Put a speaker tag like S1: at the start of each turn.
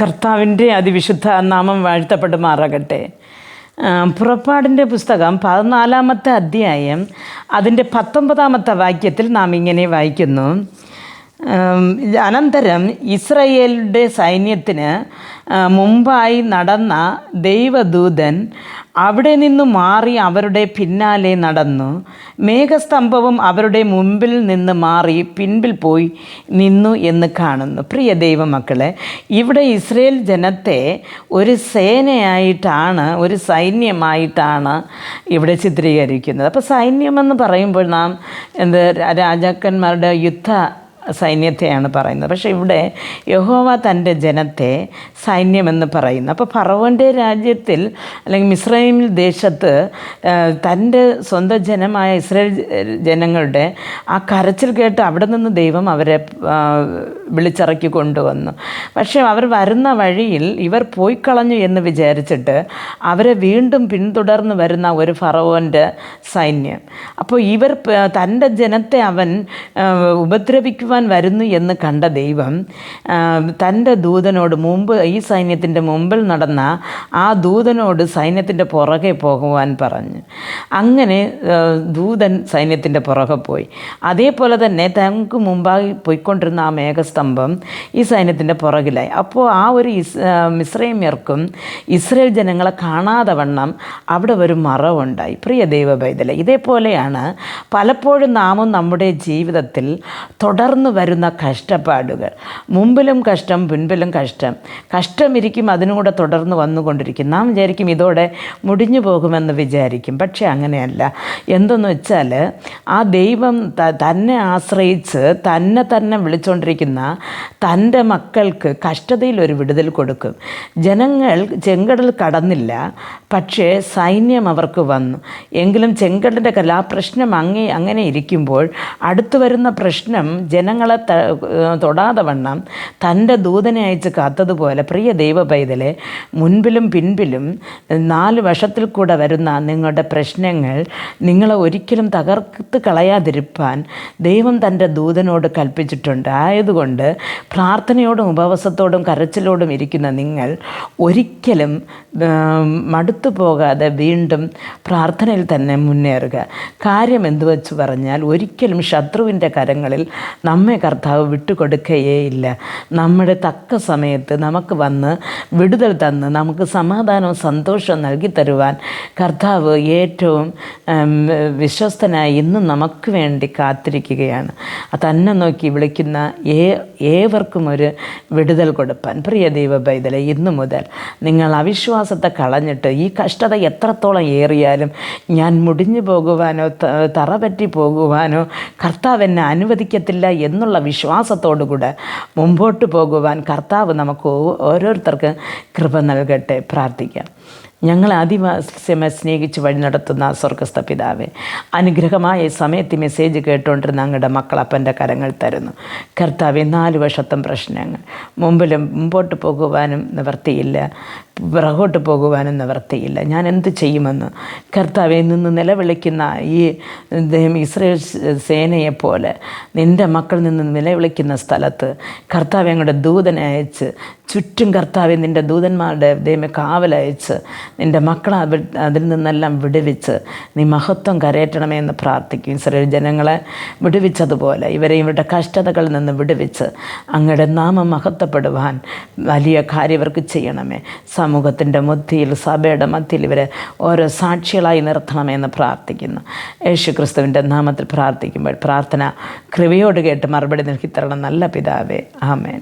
S1: കർത്താവിന്റെ അതിവിശുദ്ധ നാമം വാഴ്ത്തപ്പെടുമാറാകട്ടെ. മാറാകട്ടെ പുറപ്പാടിന്റെ പുസ്തകം പതിനാലാമത്തെ അധ്യായം അതിന്റെ പത്തൊമ്പതാമത്തെ വാക്യത്തിൽ നാം ഇങ്ങനെ വായിക്കുന്നു. അനന്തരം ഇസ്രയേലിന്റെ സൈന്യത്തിന് മുമ്പായി നടന്ന ദൈവദൂതൻ അവിടെ നിന്ന് മാറി അവരുടെ പിന്നാലെ നടന്നു. മേഘസ്തംഭവും അവരുടെ മുമ്പിൽ നിന്ന് മാറി പിൻപിൽ പോയി നിന്നു എന്ന് കാണുന്നു. പ്രിയ ദൈവമക്കളെ ഇവിടെ ഇസ്രയേൽ ജനത്തെ ഒരു സേനയായിട്ടാണ് ഒരു സൈന്യമായിട്ടാണ് ഇവിടെ ചിത്രീകരിക്കുന്നത്. അപ്പോൾ സൈന്യമെന്ന് പറയുമ്പോൾ നാം എന്ത് രാജാക്കന്മാരുടെ യുദ്ധ സൈന്യത്തെയാണ് പറയുന്നത്. പക്ഷെ ഇവിടെ യഹോവ തന്റെ ജനത്തെ സൈന്യമെന്ന് പറയുന്നു. അപ്പോൾ ഫറവന്റെ രാജ്യത്തിൽ അല്ലെങ്കിൽ മിസ്രൈമിൽ ദേശത്ത് തന്റെ സ്വന്തം ജനമായ ഇസ്രായേൽ ജനങ്ങളുടെ ആ കരച്ചിൽ കേട്ട് അവിടെ നിന്ന് ദൈവം അവരെ വിളിച്ചിറക്കി കൊണ്ടുവന്നു. പക്ഷേ അവർ വരുന്ന വഴിയിൽ ഇവർ പോയിക്കളഞ്ഞു എന്ന് വിചാരിച്ചിട്ട് അവരെ വീണ്ടും പിന്തുടർന്ന് വരുന്ന ഒരു ഫറവോന്റെ സൈന്യം. അപ്പോൾ ഇവർ തന്റെ ജനത്തെ അവൻ ആ, ഉപദ്രവിക്കുവാൻ വരുന്നു എന്ന് കണ്ട ദൈവം തന്റെ ദൂതനോട് മുമ്പ് ഈ സൈന്യത്തിന്റെ മുമ്പിൽ നടന്ന ആ ദൂതനോട് സൈന്യത്തിന്റെ പുറകെ പോകുവാൻ പറഞ്ഞു. അങ്ങനെ ദൂതൻ സൈന്യത്തിന്റെ പുറകെ പോയി. അതേപോലെ തന്നെ തങ്ങൾക്ക് മുമ്പായി പോയിക്കൊണ്ടിരുന്ന ആ മേഘസ്തംഭം ഈ സൈന്യത്തിന്റെ പുറകിലായി. അപ്പോൾ ആ ഒരു ഇസ് ഇസ്രയേൽ ജനങ്ങളെ കാണാതെ വണ്ണം അവിടെ ഒരു മറവുണ്ടായി. പ്രിയ ദൈവ പൈതല ഇതേപോലെയാണ് പലപ്പോഴും നാമും നമ്മുടെ ജീവിതത്തിൽ തുടർന്ന് വരുന്ന കഷ്ടപ്പാടുകൾ. മുമ്പിലും കഷ്ടം പിൻപിലും കഷ്ടം. കഷ്ടമിരിക്കും അതിനും കൂടെ തുടർന്ന് വന്നുകൊണ്ടിരിക്കും. നാം വിചാരിക്കും ഇതോടെ മുടിഞ്ഞു പോകുമെന്ന് വിചാരിക്കും. പക്ഷേ അങ്ങനെയല്ല. എന്തെന്ന് വെച്ചാൽ ആ ദൈവം തന്നെ ആശ്രയിച്ച് തന്നെ തന്നെ വിളിച്ചുകൊണ്ടിരിക്കുന്ന തന്റെ മക്കൾക്ക് കഷ്ടതയിൽ ഒരു വിടുതൽ കൊടുക്കും. ജനങ്ങൾ ചെങ്കടൽ കടന്നില്ല. പക്ഷേ സൈന്യം അവർക്ക് വന്നു. എങ്കിലും ചെങ്കടലിന്റെ കല ആ പ്രശ്നം അങ്ങേ അങ്ങനെ ഇരിക്കുമ്പോൾ അടുത്തു വരുന്ന പ്രശ്നം ജനങ്ങളെ തൊടാതെ വണ്ണം തന്റെ ദൂതനെ അയച്ച് കാത്തതുപോലെ പ്രിയ ദൈവ പൈതലെ മുൻപിലും പിൻപിലും നാല് വശത്തിൽ കൂടെ വരുന്ന നിങ്ങളുടെ പ്രശ്നങ്ങൾ നിങ്ങളെ ഒരിക്കലും തകർത്ത് കളയാതിരിപ്പാൻ ദൈവം തന്റെ ദൂതനോട് കൽപ്പിച്ചിട്ടുണ്ട്. ആയതുകൊണ്ട് പ്രാർത്ഥനയോടും ഉപവാസത്തോടും കരച്ചിലോടും ഇരിക്കുന്ന നിങ്ങൾ ഒരിക്കലും മടുത്തു പോകാതെ വീണ്ടും പ്രാർത്ഥനയിൽ തന്നെ മുന്നേറുക. കാര്യം എന്തു വെച്ച് പറഞ്ഞാൽ ഒരിക്കലും ശത്രുവിന്റെ കരങ്ങളിൽ നമ്മെ കർത്താവ് വിട്ടുകൊടുക്കുകയേയില്ല നമ്മുടെ തക്ക സമയത്ത് നമുക്ക് വന്ന് വിടുതൽ തന്ന് നമുക്ക് സമാധാനവും സന്തോഷവും നൽകി തരുവാൻ കർത്താവ് ഏറ്റവും വിശ്വസ്തനായ ഇന്നും നമുക്ക് വേണ്ടി കാത്തിരിക്കുകയാണ്. തന്നെ നോക്കി വിളിക്കുന്ന ഏ ഏവർക്കും ഒരു വിടുതൽ കൊടുപ്പാൻ. പ്രിയ ദൈവ ബൈതലെ ഇന്നു മുതൽ നിങ്ങൾ അവിശ്വാസത്തെ കളഞ്ഞിട്ട് ഈ കഷ്ടത എത്രത്തോളം ഏറിയാലും ഞാൻ മുടിഞ്ഞു പോകുവാനോ തറ പറ്റി പോകുവാനോ കർത്താവ് എന്നെ അനുവദിക്കത്തില്ല എന്നുള്ള വിശ്വാസത്തോടു കൂടെ മുമ്പോട്ട് പോകുവാൻ കർത്താവ് നമുക്ക് ഓരോരുത്തർക്ക് കൃപ നൽകട്ടെ. പ്രാർത്ഥിക്കാം. ഞങ്ങൾ ആദിവാസ്യമെ സ്നേഹിച്ച് വഴി നടത്തുന്ന സ്വർഗസ്ഥ പിതാവെ അനുഗ്രഹമായ സമയത്ത് മെസ്സേജ് കേട്ടുകൊണ്ടിരുന്ന ഞങ്ങളുടെ മക്കളപ്പന്റെ കരങ്ങൾ തരുന്നു. കർത്താവെ നാല് വർഷത്തും പ്രശ്നങ്ങൾ. മുമ്പിലും മുമ്പോട്ട് പോകുവാനും നിവർത്തിയില്ല പുറകോട്ട് പോകുവാനും നിവർത്തിയില്ല ഞാൻ എന്ത് ചെയ്യുമെന്ന് കർത്താവെ നിന്ന് നിലവിളിക്കുന്ന ഈ ഇസ്രയേൽ സേനയെപ്പോലെ നിന്റെ മക്കളിൽ നിന്ന് നിലവിളിക്കുന്ന സ്ഥലത്ത് കർത്താവ് ഞങ്ങളുടെ ദൂതനെ അയച്ച് ചുറ്റും കർത്താവെ നിന്റെ ദൂതന്മാരുടെ ദൈവം കാവലയച്ച് നിന്റെ മക്കളെ അതിൽ നിന്നെല്ലാം വിടുവിച്ച് നീ മഹത്വം കരയറ്റണമേ എന്ന് പ്രാർത്ഥിക്കും. ഇസ്രയേൽ ജനങ്ങളെ വിടുവിച്ചതുപോലെ ഇവരെ ഇവരുടെ കഷ്ടതകളിൽ നിന്ന് വിടുവിച്ച് അങ്ങയുടെ നാമം മഹത്വപ്പെടുവാൻ വലിയ കാര്യം ഇവർക്ക് ചെയ്യണമേ. സമൂഹത്തിന്റെ മധ്യയിൽ സഭയുടെ മധ്യയിൽ ഇവരെ ഓരോ സാക്ഷികളായി നിർത്തണമെന്ന് പ്രാർത്ഥിക്കുന്നു. യേശു ക്രിസ്തുവിന്റെ നാമത്തിൽ പ്രാർത്ഥിക്കുമ്പോൾ പ്രാർത്ഥന കൃപയോട് കേട്ട് മറുപടി നൽകി തരണം. നല്ല പിതാവേ ആമേൻ.